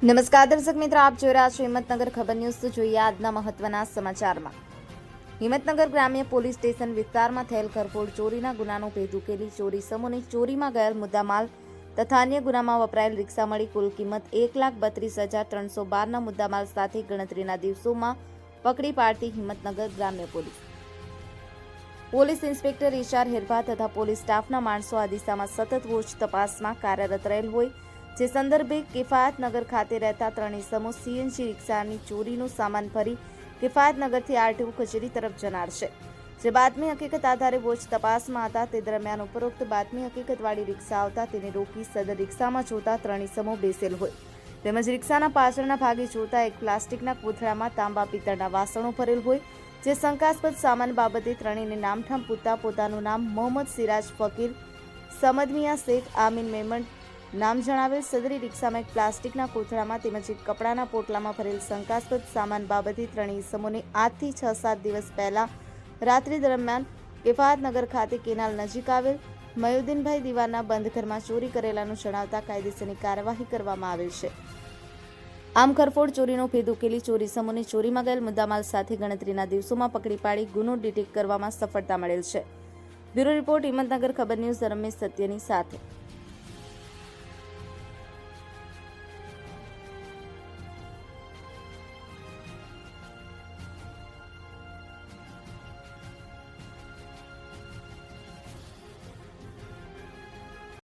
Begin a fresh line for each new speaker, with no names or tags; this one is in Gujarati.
નમસ્કાર દર્શક મિત્રો, આપ જોઈ રહ્યા છો હિંમતનગર ખબર ન્યૂઝ. જોઈએ આજના મહત્વના સમાચારમાં. હિંમતનગર ગ્રામ્ય પોલીસ સ્ટેશન વિસ્તારમાં થયેલ ઘરફોડ ચોરીના ગુનાનો ભેદ ઉકેલી ચોરી સમૂહને ચોરીમાં ગયેલ મુદ્દામાલ તથા અન્ય ગુનામાં વપરાયેલ રિક્ષા મળી કુલ કિંમત એક લાખ બત્રીસ હજાર ત્રણસો બારના મુદ્દામાલ સાથે ગણતરીના દિવસોમાં પકડી પાડતી હિંમતનગર ગ્રામ્ય police. Police inspector Ishar Herbha તથા પોલીસ સ્ટાફના માણસો આ દિશામાં સતત વોચ તપાસમાં કાર્યરત રહેલ હોય જે સંદર્ભે કિફાયતનગર ખાતે રહેતા ત્રણેય સમૂહ સીએનજી રિક્ષાની ચોરીનો સામાન ભરી કિફાયતનગરથી આરટીઓ કચેરી તરફ જનાર છે જે બાતમી હકીકત આધારે વોચ તપાસમાં હતા, તે દરમિયાન ઉપરોક્ત બાતમી હકીકતવાળી રિક્ષા આવતા તેને રોકી સદર રિક્ષામાં જોતા ત્રણેય સમૂહ બેસેલ હોય. તેમજ રિક્ષાના પાછળના ભાગે જોતા એક પ્લાસ્ટિકના કોથળામાં તાંબા પિત્તળના વાસણો ભરેલ હોય, જે શંકાસ્પદ સામાન બાબતે ત્રણેયને નામઠામ પૂછતા પોતાનું નામ મોહમ્મદ સિરાજ ફકીર, સમદમિયા શેખ, આમીન મેમણ નામ જણાવેલ સદરી રિક્ષામાં એક પ્લાસ્ટિકના કોથળામાં તેમજ એક કપડાના પોટલામાં ભરેલ શંકાસ્પદ સામાન બાબતે ત્રણેય ઇસમોને આજથી છ સાત દિવસ પહેલા રાત્રિ દરમિયાન કિફાયતનગર ખાતે કેનાલ નજીક આવેલ મયુદ્દીનભાઈ દિવાના બંધ ઘરમાં ચોરી કરેલાનું જણાવતા કાયદેસરની કાર્યવાહી કરવામાં આવેલ છે. આમ ખરફોડ ચોરીનો ભેદ ઉકેલી ચોરી સમૂહને ચોરીમાં ગયેલ મુદ્દામાલ સાથે ગણતરીના દિવસોમાં પકડી પાડી ગુનો ડિટેક્ટ કરવામાં સફળતા મળેલ છે. બ્યુરો રિપોર્ટ હિંમતનગર ખબર ન્યૂઝ રમેશ સત્યની સાથે.